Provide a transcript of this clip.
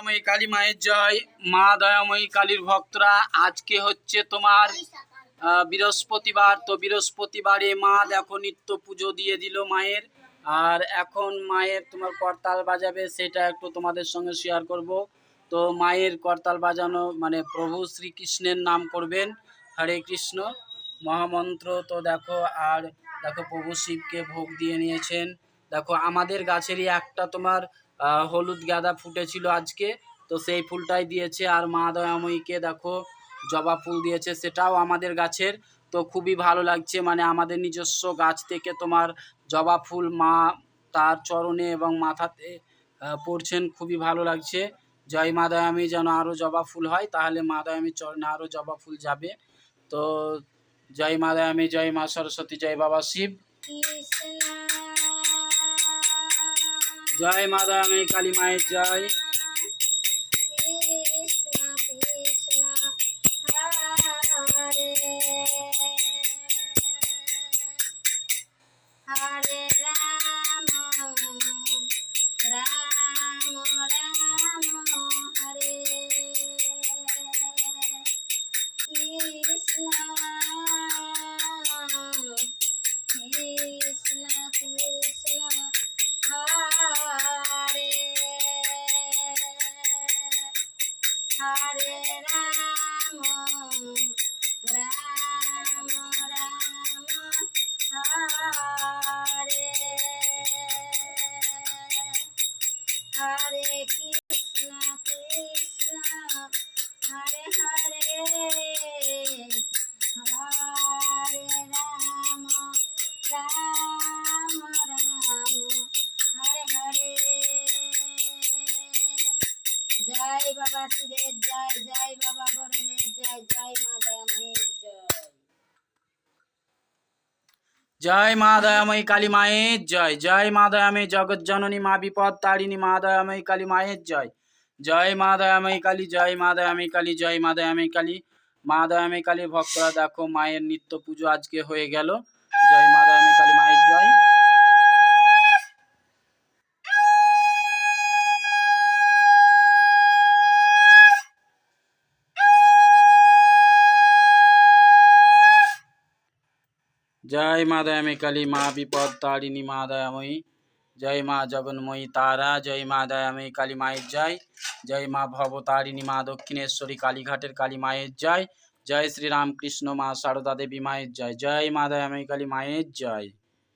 দয়াময়ী কালী মায়ের জয়, মা দয়াময়ী কালীর ভক্তরা, আজকে হচ্ছে তোমার বৃহস্পতিবার। তো বৃহস্পতিবারে মা দেখো নিত্য পুজো দিয়ে দিল মায়ের। আর এখন মায়ের তোমার করতাল বাজাবে, সেটা একটু তোমাদের সঙ্গে শেয়ার করব। তো মায়ের করতাল বাজানো মানে প্রভু শ্রীকৃষ্ণের নাম করবেন হরে কৃষ্ণ। মহামন্ত্র তো দেখো, আর দেখো প্রভু শিবকে ভোগ দিয়ে নিয়েছেন। দেখো, আমাদের গাছেরই একটা তোমার হলুদ গাঁদা ফুটেছিল আজকে, তো সেই ফুলটাই দিয়েছে আর মা দয়াময়ীকে দেখো, জবা ফুল দিয়েছে, সেটাও আমাদের গাছের। তো খুবই ভালো লাগছে মানে আমাদের নিজস্ব গাছ থেকে তোমার জবা ফুল মা তার চরণে এবং মাথাতে পড়ছেন, খুবই ভালো লাগছে। জয় মা দয়ামী যেন আরও জবা ফুল হয়, তাহলে মা দয়ামীর চরণে আরও জবা ফুল যাবে। তো জয় মা দয়ামী জয় মা সরস্বতী, জয় বাবা শিব। জয় মা দয়ামী কালী মায়ের জয়। হরে। রাম হরে হরে রাম রাম রাম হরে হরে কৃষ্ণ কৃষ্ণ হরে হরে জয় বাবা শিবের জয় জয় বাবা জয় জয় মা দয়াময়ের জয়। জয় মা দয়াময়ী কালী মায়ের জয় জয় মা দয়াময়ী জগৎ জননী মা বিপদ তারিণী মা দয়াময়ী কালী মায়ের জয়। জয় মা দয়াময়ী কালী, জয় মা দয়াময়ী কালী, জয় মা দয়াময়ী কালী। মা দয়াময়ী কালীর ভক্তরা দেখো মায়ের নিত্য পুজো আজকে হয়ে গেল। জয় মা দয়াময়ী কালী মায়ের জয়। জয় মা দয়ামী কালী, মা বিপদ তারিণী, মা দয়াময়ী। জয় মা জগন্ময়ী তারা, জয় মা দয়াময়ী কালী মায়ের জয়। জয় মা ভবতারিণী মা দক্ষিণেশ্বরী কালীঘাটের কালী মায়ের জয়। জয় শ্রীরামকৃষ্ণ, মা সারদা দেবী মায়ের জয়। জয় মা দয়াময়ী কালী মায়ের জয়।